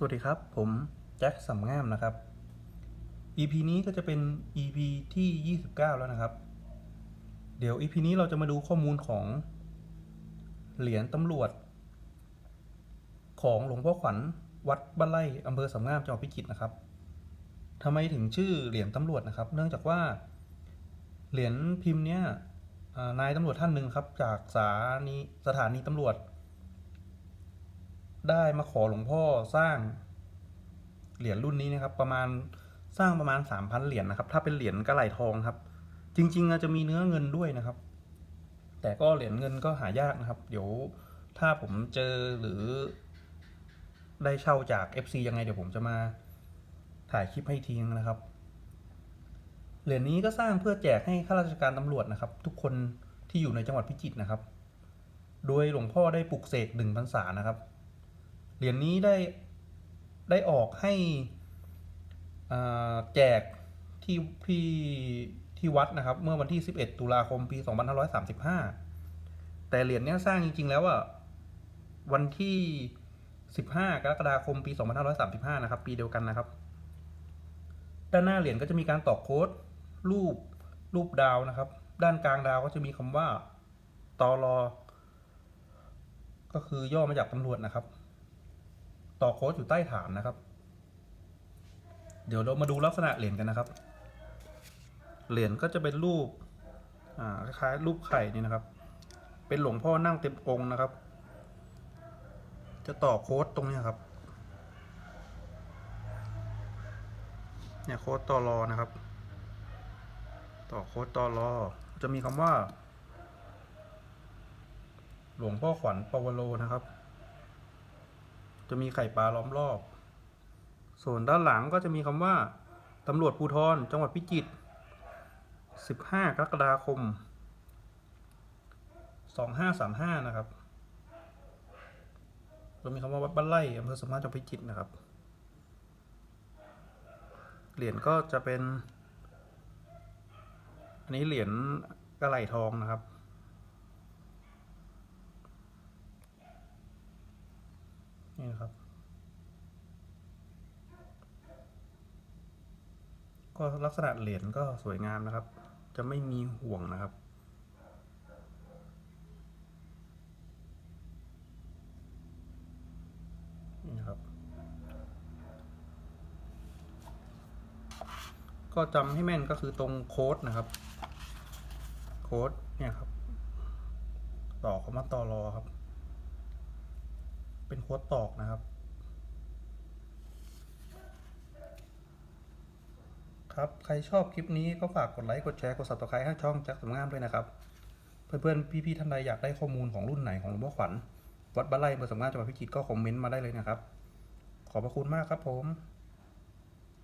สวัสดีครับ ผมแจ็คสำงามนะครับ EP นี้ก็จะเป็น EP ที่ 29 แล้วนะครับ เดี๋ยว EP นี้เราจะมาดูข้อมูลของ เหรียญตำรวจ ของหลวงพ่อขวัญวัดบ้านไร่อำเภอสำงามจังหวัดพิจิตรนะครับทำไมถึงชื่อเหรียญตำรวจนะครับ เนื่องจากว่า เหรียญพิมพ์เนี้ยนายตำรวจท่านหนึ่งครับ จากสถานีสถานีตำรวจ ได้มาขอหลวงพ่อสร้างเหรียญรุ่นนี้นะครับ ประมาณสร้างประมาณสามพันเหรียญนะครับ ถ้าเป็นเหรียญกระไหลทองครับ จริงๆอาจจะมีเนื้อเงินด้วยนะครับ แต่ก็เหรียญเงินก็หายากนะครับ เดี๋ยวถ้าผมเจอหรือ ได้เช่าจาก FC ยังไงเดี๋ยวผมจะมาถ่ายคลิปให้ทีงนะครับ เหรียญนี้ก็สร้างเพื่อแจกให้ข้าราชการตำรวจนะครับ ทุกคนที่อยู่ในจังหวัดพิจิตรนะครับ โดยหลวงพ่อได้ปลุกเสกหนึ่งพรรษานะครับ เหรียญนี้ได้ได้ออกให้แจกที่ที่ที่วัดนะครับ เมื่อวันที่ 11 ตุลาคมปี 2535 แต่เหรียญนี้สร้างจริง ๆ แล้วอะวันที่ 15 กรกฎาคมปี 2535 นะครับ ปีเดียวกันนะครับ ด้านหน้าเหรียญก็จะมีการตอกโค้ด รูปรูปดาวนะครับ ด้านกลางดาวก็จะมีคำว่าตอรอก็คือย่อมาจากตำรวจนะครับ ต่อโค้ดอยู่ใต้ฐานนะครับ เดี๋ยวเรามาดูลักษณะเหรียญกันนะครับ เหรียญก็จะเป็นรูปคล้ายๆรูปไข่นี่นะครับ เป็นหลวงพ่อนั่งเต็มองค์นะครับ จะต่อโค้ดตรงนี้ครับ เนี่ยโค้ดต่อรอนะครับ ต่อโค้ดต่อรอจะมีคำว่า หลวงพ่อขวัญปวโรนะครับ จะมีไข่ปลาล้อมรอบ ส่วนด้านหลังก็จะมีคำว่าตำรวจภูทรจังหวัดพิจิตร 15 กรกฎาคม 2535 นะครับจะมีคำว่าวัดบ้านไร่อำเภอสมมาจังหวัดพิจิตรนะครับ เหรียญก็จะเป็น อันนี้เหรียญกระไหลทองนะครับ นี่นะครับ ก็ลักษณะเหรียญก็สวยงามนะครับ จะไม่มีห่วงนะครับนี่นะครับก็จำให้แม่นก็คือตรงโค้ดนะครับ โค้ดเนี่ยครับ ต่อคำว่าต่อรอครับ เป็นโค้ดตอกนะครับ ครับ ใครชอบคลิปนี้ก็ฝากกดไลค์ กดแชร์ กด subscribe ให้ช่องแจ็คสมงามด้วยนะครับ เพื่อนๆ พี่ๆ ท่านใดอยากได้ข้อมูลของรุ่นไหนของหลวงพ่อขวัญ วัดบ้านไร่เบอร์สมงามจังหวัดพิจิตรก็คอมเมนต์มาได้เลยนะครับ ขอบพระคุณมากครับผม